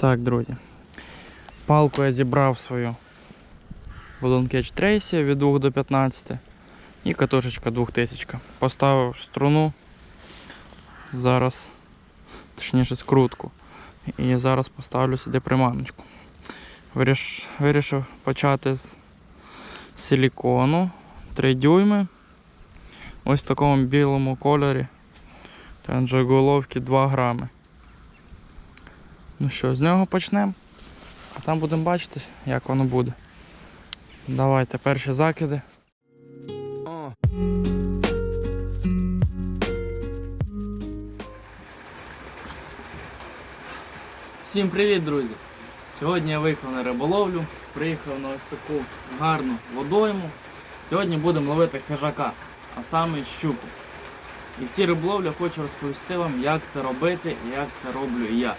Так, друзі. Палку я зібрав свою Волонкеч Трейсі від 2 до 15 і катушечка 2000. Поставив струну. Зараз, точніше, скрутку. І зараз поставлю сюди приманочку. Виріш, вирішив почати з силікону 3 дюйми. Ось в такому білому кольорі. Головки 2 грами. Ну що, з нього почнемо. А там будемо бачити, як воно буде. Давайте перші закиди. Всім привіт, друзі! Сьогодні я виїхав на риболовлю, приїхав на ось таку гарну водойму. Сьогодні будемо ловити хижака, а саме щуку. І в цій риболовлі хочу розповісти вам, як це робити і як це роблю я.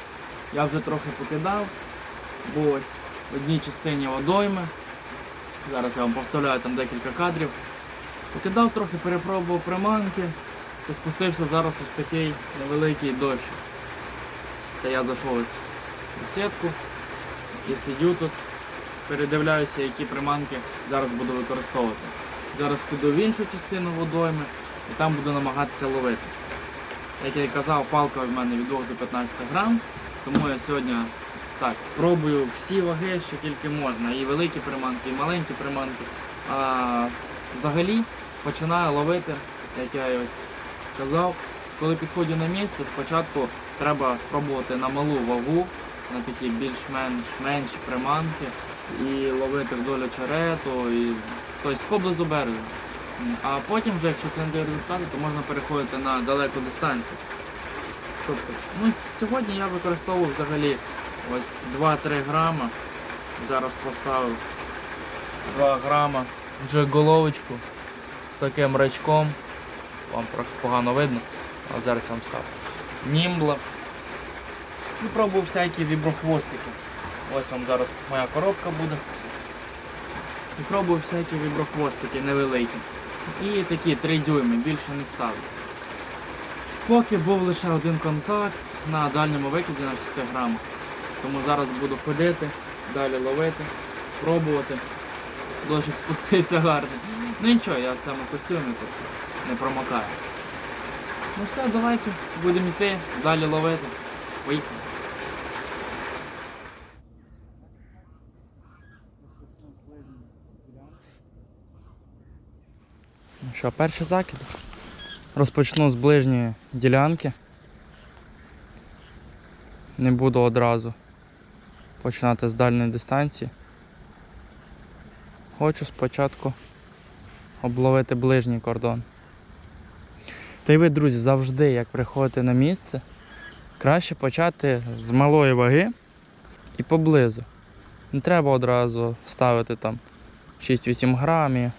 Я вже трохи покидав, бо ось в одній частині водойми. Зараз я вам поставляю там декілька кадрів. Покидав трохи, перепробував приманки і спустився зараз ось такий невеликий дощ. Та я зайшов ось в сітку і сидю тут, передивляюся, які приманки зараз буду використовувати. Зараз піду в іншу частину водойми і там буду намагатися ловити. Як я і казав, палка в мене від 2 до 15 грам, тому я сьогодні так, пробую всі ваги, що тільки можна. І великі приманки, і маленькі приманки. А взагалі починаю ловити, як я ось сказав, коли підходжу на місце, спочатку треба спробувати на малу вагу, на такі більш-менш менші приманки і ловити вдоль очерету, і, тобто поблизу берега. А потім вже, якщо це не дає результату, то можна переходити на далеку дистанцію. Тобто, ну, сьогодні я використовував взагалі ось 2-3 грама. Зараз поставив 2 грама джеголовочку з таким рачком. Вам погано видно, але зараз я вам ставлю. Німбла. І пробував всякі віброхвостики. Ось вам зараз моя коробка буде. І пробував всякі віброхвостики невеликі. І такі 3 дюйми, більше не ставлю. Поки був лише один контакт на дальньому викиді на 6 грамах. Тому зараз буду ходити, далі ловити, пробувати. Дощик спустився гарний. Ну нічого, я в цьому костюмі тут не промокаю. Ну все, давайте будемо йти, далі ловити. Поїхали. Ну що, перший закид. Розпочну з ближньої ділянки. Не буду одразу починати з дальньої дистанції. Хочу спочатку обловити ближній кордон. Та й ви, друзі, завжди, як приходите на місце, краще почати з малої ваги і поблизу. Не треба одразу ставити там 6-8 грамів,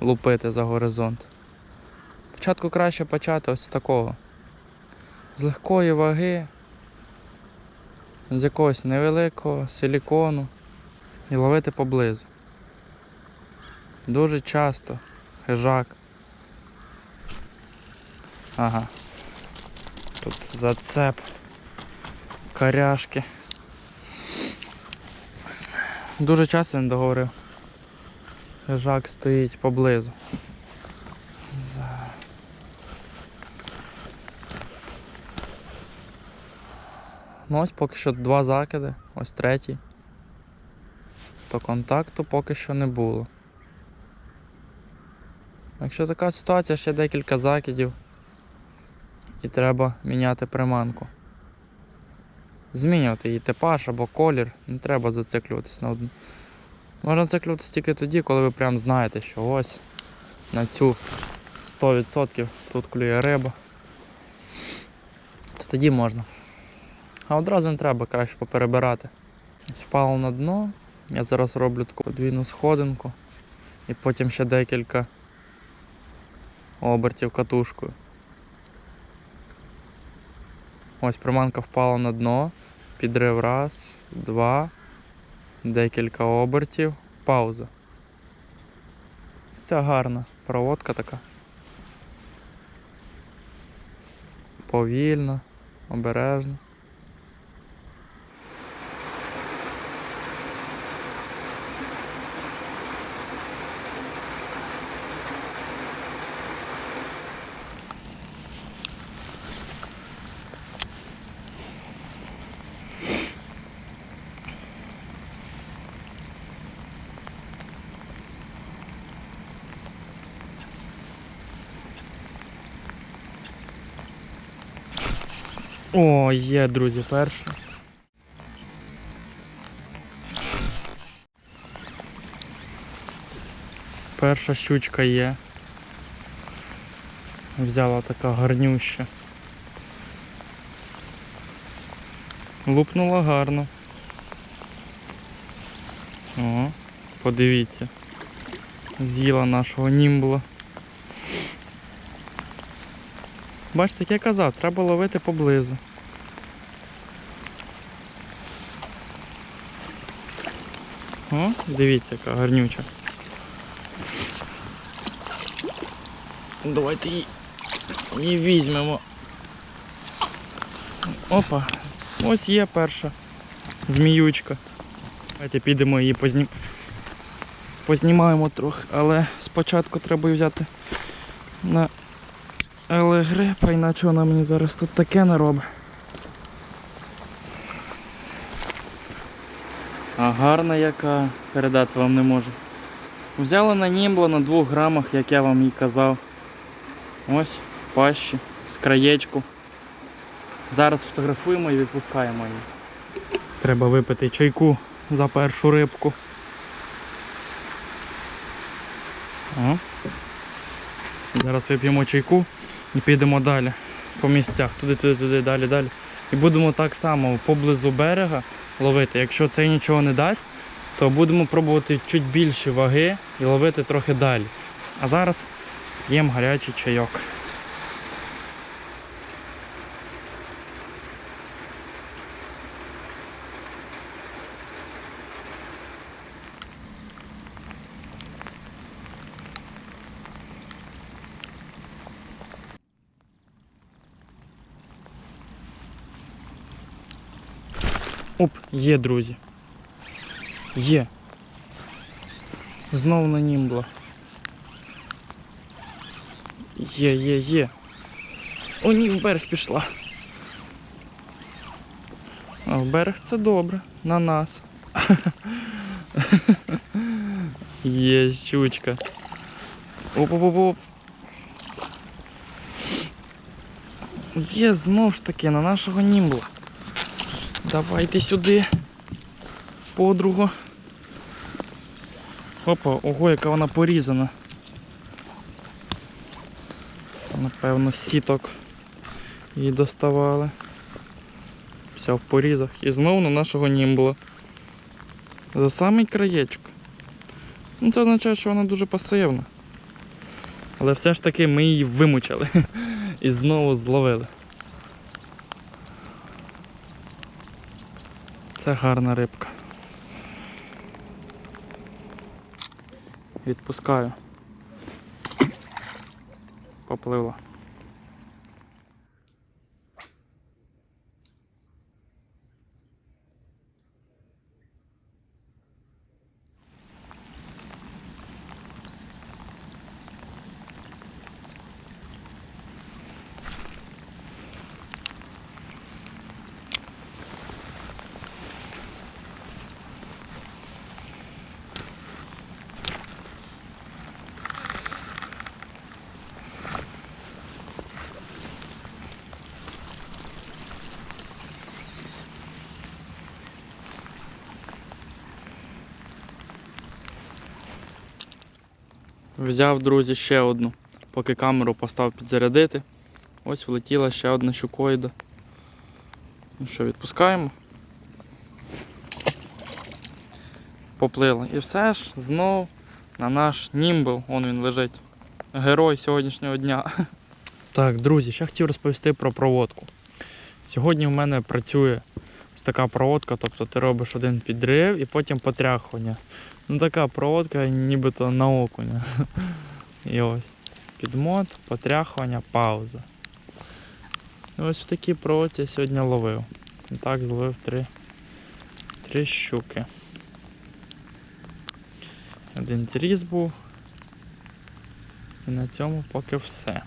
лупити за горизонт. Спочатку краще почати ось з такого. З легкої ваги, з якогось невеликого силікону і ловити поблизу. Дуже часто хижак. Ага. Тут зацеп. Коряшки. Дуже часто не договорив. Хижак стоїть поблизу. Ну ось поки що два закиди, ось третій. То контакту поки що не було. Якщо така ситуація, ще декілька закидів і треба міняти приманку. Змінювати її типаж або колір, не треба зациклюватись на одну. Можна зациклюватись тільки тоді, коли ви прям знаєте, що ось на цю 100% тут клює риба. То тоді можна. А одразу не треба, краще поперебирати. Ось Впало на дно. Я зараз роблю таку подвійну сходинку і потім ще декілька обертів катушкою. Ось приманка впала на дно, підрив раз, два, декілька обертів, пауза. Це гарна проводка така. Повільно, обережно. О, є, друзі, перша. Перша щучка є. Взяла така гарнюща. Лупнула гарно. О, подивіться. З'їла нашого німбла. Бачите, як я казав, треба ловити поблизу. О, дивіться, яка гарнюча. Давайте її, її візьмемо. Опа, ось є перша зміючка. Давайте підемо її познім... познімаємо трохи, але спочатку треба її взяти на елегрипа, іначе вона мені зараз тут таке не робить. А гарна яка, передати вам не можу. Взяла на німбла на 2 грамах, як я вам і казав. Ось пащі з краєчку. Зараз фотографуємо і відпускаємо її. Треба випити чайку за першу рибку. О. Зараз вип'ємо чайку і підемо далі по місцях, туди, туди, туди, далі, далі. І будемо так само поблизу берега ловити. Якщо це нічого не дасть, то будемо пробувати чуть більші ваги і ловити трохи далі. А зараз їм гарячий чайок. Оп, є, друзі. Є. Знову на німбла. Є, є, є. О, ні, в берег пішла. А в берег це добре. На нас. Є щучка. Оп-оп-оп. Є знов ж таки на нашого німбла. Давайте сюди. Подругу. Опа, ого, яка вона порізана. Напевно, сіток її доставали. Вся в порізах. І знову на нашого німбла. За самий краєчок. Ну, це означає, що вона дуже пасивна. Але все ж таки ми її вимучили і знову зловили. Це гарна рибка. Відпускаю. Попливла. Взяв, друзі, ще одну, поки камеру постав підзарядити. Ось влетіла ще одна щукоїда. Ну що, відпускаємо. Поплила. І все ж знов на наш німбл, он він лежить. Герой сьогоднішнього дня. Так, друзі, ще хотів розповісти про проводку. Сьогодні в мене працює ось така проводка, тобто ти робиш один підрив і потім потряхування. Ну така проводка нібито на окуня. І ось. Підмот, потряхування, пауза. І ось в такій проводці я сьогодні ловив. І так зловив три, три щуки. Один зріз був. І на цьому поки все.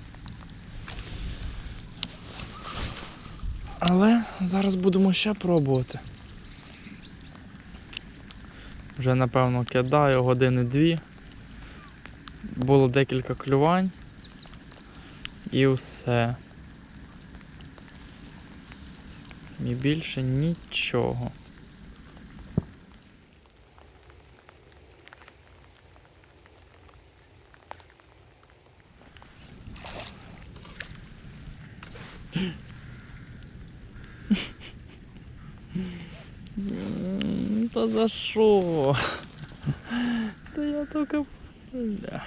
Але зараз будемо ще пробувати. Вже напевно кидаю години-дві. Було декілька клювань. І все. І більше нічого. М, Та за що? Та я только... Бля.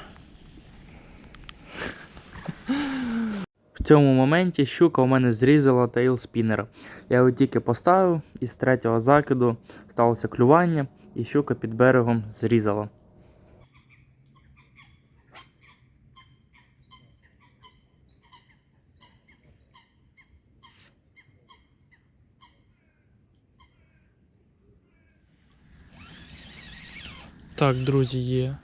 В цьому моменті щука у мене зрізала тейл спінера. Я його тільки поставив, і з третього закиду сталося клювання, і щука під берегом зрізала. Так, друзі, є.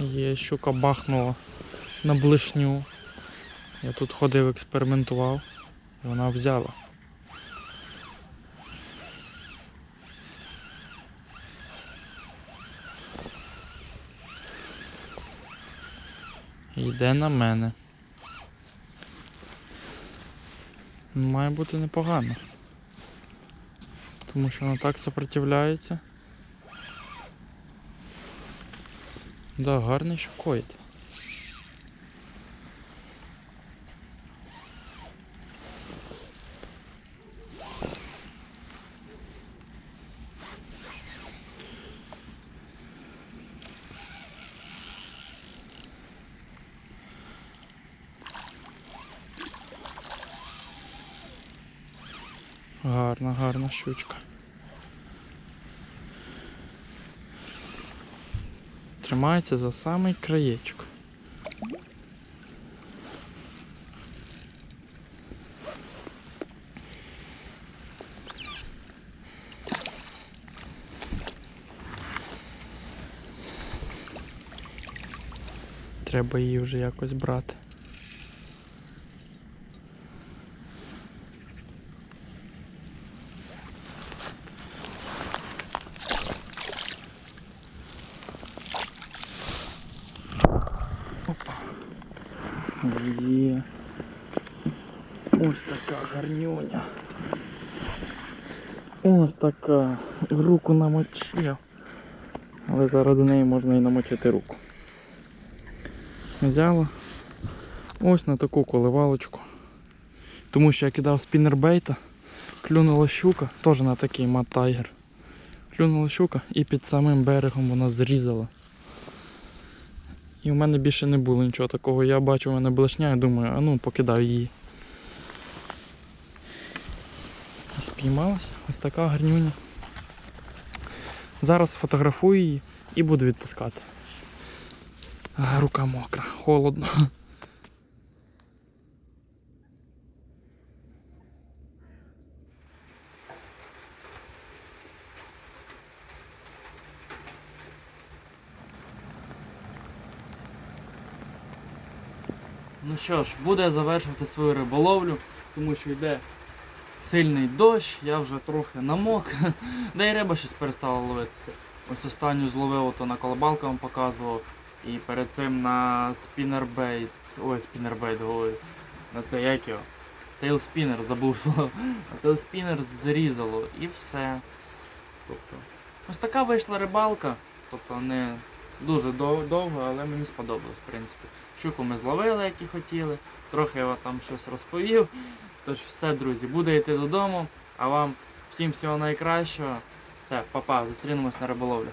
Є, щука бахнула на блишню. Я тут ходив, експериментував, і вона взяла. Йде на мене. Має бути непогано. Тому що вона так сопротивляється. Да, гарний шукоїд. Гарна, гарна щучка. Тримається за самий краєчок. Треба її вже якось брати. Є. Ось така гарнюня. Ось така. Руку намочив. Але заради неї можна і намочити руку. Взяла ось на таку коливалочку. Тому що я кидав спіннербейта, клюнула щука, теж на такий мат тайгер. Клюнула щука і під самим берегом вона зрізала. І в мене більше не було нічого такого. Я бачу, в мене блешня, я думаю, а ну покидаю її. Спіймалась ось така гарнюня. Зараз фотографую її і буду відпускати. Рука мокра, холодно. Ну що ж, буде завершувати свою риболовлю, тому що йде сильний дощ, я вже трохи намок, да й риба щось перестала ловитися. Ось останню зловив, то на колобалка вам показував. І перед цим на спіннербейт. Ой, спіннербейт говорю. На це як його? Тейлспінер забув слово. На тейлспінер зрізало і все. Тобто, ось така вийшла рибалка. Тобто не дуже довго, але мені сподобалось, в принципі. Щуку ми зловили, як і хотіли. Трохи я там щось розповів. Тож все, друзі, буду йти додому, а вам всім всього найкращого. Все, па-па, зустрінемось на риболовлях.